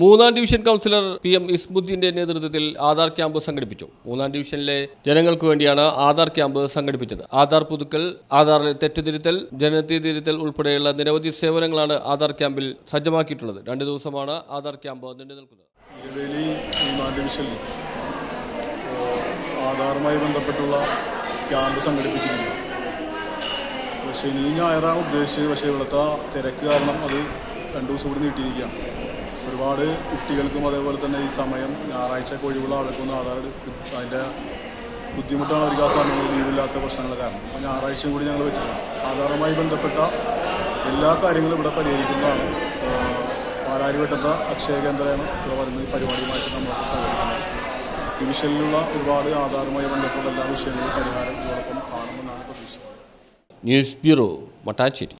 മൂന്നാം division councillor P M ഇസ്മുദ്ദീന്റെ നേതൃത്വത്തിൽ ആധാർ ക്യാമ്പ് സംഘടിപ്പിച്ചു. മൂന്നാം ഡിവിഷനിലെ ജനങ്ങൾക്ക് വേണ്ടിയാണ് ആധാർ ക്യാമ്പ് സംഘടിപ്പിച്ചത്. ആധാർ പുതുക്കൽ ആധാറിൽ തെറ്റുതിരുത്തൽ ജനനത്തി തിരുത്തൽ ഉൾപ്പെടെയുള്ള നിരവധി സേവനങ്ങളാണ് ആധാർ ക്യാമ്പിൽ സജ്ജമാക്കിയിട്ടുള്ളത്. രണ്ട് ദിവസമാണ് ആധാർ ക്യാമ്പ് നീണ്ടു നിൽക്കുന്നത് ആധാറുമായി ബന്ധപ്പെട്ടുള്ള ക്യാമ്പ് സംഘടിപ്പിച്ചിരിക്കുന്നു. പക്ഷേ ഇനി ഞായറാണ് ഉദ്ദേശിച്ചത് പക്ഷേ ഇവിടുത്തെ തിരക്ക് കാരണം അത് രണ്ടു ദിവസം കൂടി നീട്ടിയിരിക്കുകയാണ്. ഒരുപാട് കുട്ടികൾക്കും അതേപോലെ തന്നെ ഈ സമയം ഞായറാഴ്ച ഒഴിവുള്ള ആൾക്കൊന്നും ആധാർ അതിന്റെ ബുദ്ധിമുട്ടാണ് അവർക്ക് ആ സമയങ്ങളിൽ ലീവില്ലാത്ത പ്രശ്നങ്ങൾ കാരണം. അപ്പോൾ ഞായറാഴ്ചയും കൂടി ഞങ്ങൾ വെച്ചിട്ടുണ്ട്. ആധാറുമായി ബന്ധപ്പെട്ട എല്ലാ കാര്യങ്ങളും ഇവിടെ പരിഹരിക്കുന്നതാണ്. പാലാരിവട്ടത്തെ അക്ഷയ കേന്ദ്രമാണ് ഇവിടെ വരുന്ന പരിപാടിയുമായിട്ട് നമ്മൾ സഹകരിക്കുന്നത് ഡിവിഷനിലുള്ള ഒരുപാട് ആധാറുമായി ബന്ധപ്പെട്ട എല്ലാ വിഷയങ്ങളും പരിഹാരം ഇതോടൊപ്പം കാണുമെന്നാണ് പ്രതീക്ഷിക്കുന്നത്. News bureau Mattancherry.